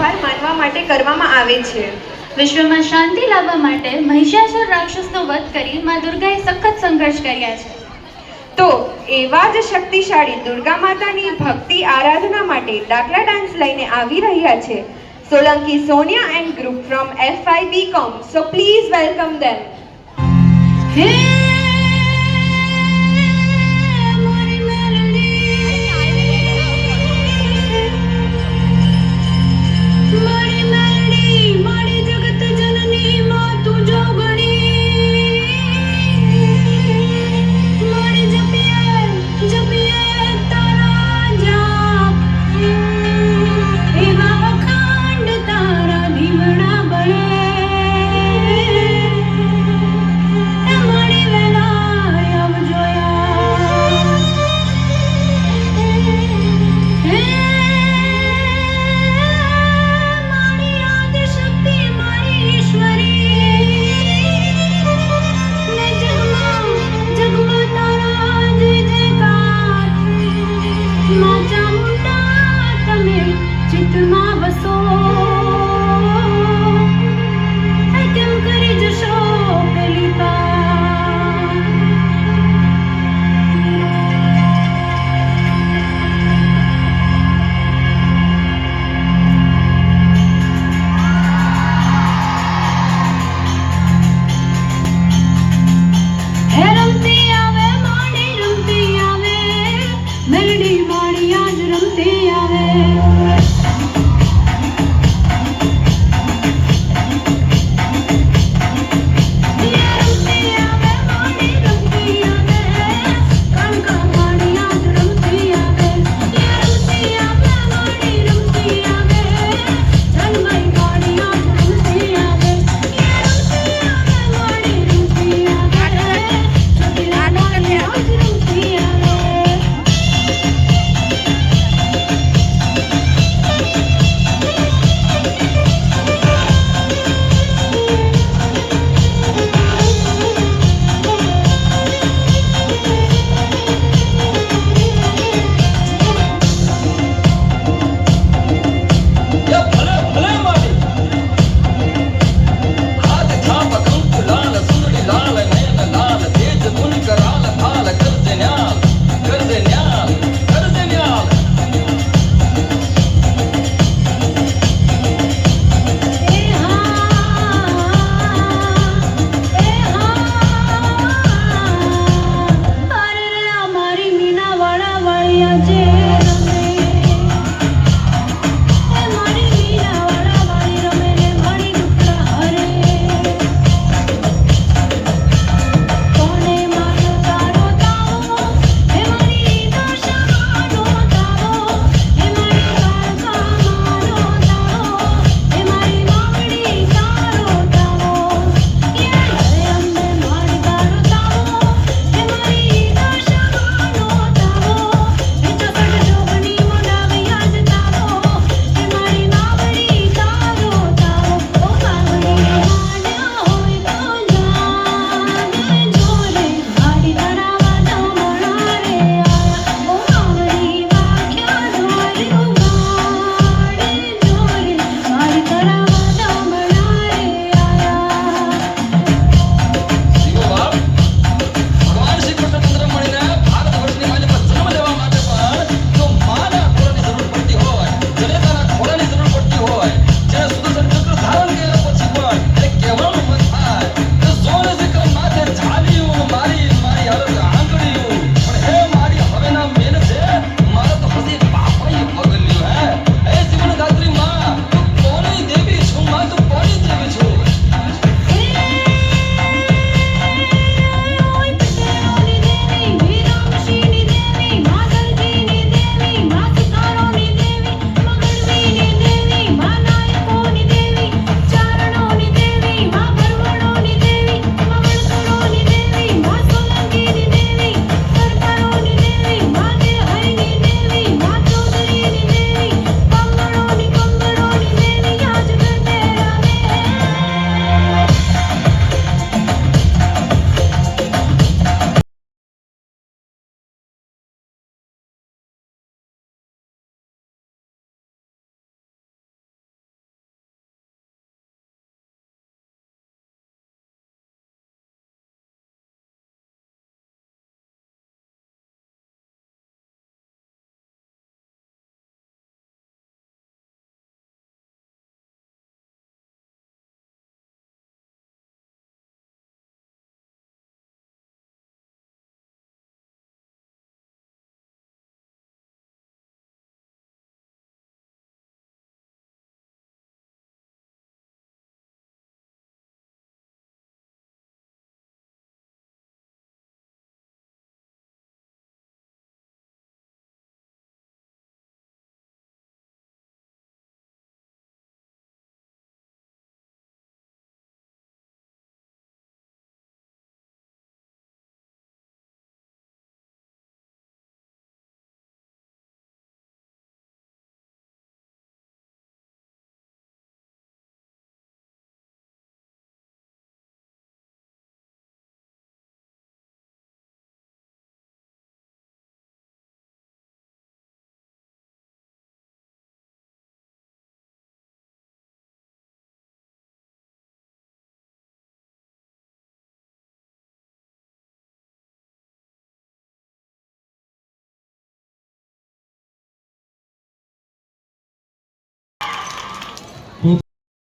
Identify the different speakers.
Speaker 1: આભાર માનવા માટે કરવામાં આવે છે.
Speaker 2: વિશ્વમાં શાંતિ લાવવા માટે મહિષાસુર રાક્ષસનો વધ કરી માં દુર્ગાએ સખત સંઘર્ષ કર્યા છે.
Speaker 1: તો એવા જ શક્તિશાળી દુર્ગા માતાની ભક્તિ આરાધના માટે દાખલા ડાન્સ લઈને આવી રહ્યા છે. Solanki Sonia and group from FY BCom so please welcome them.
Speaker 2: હે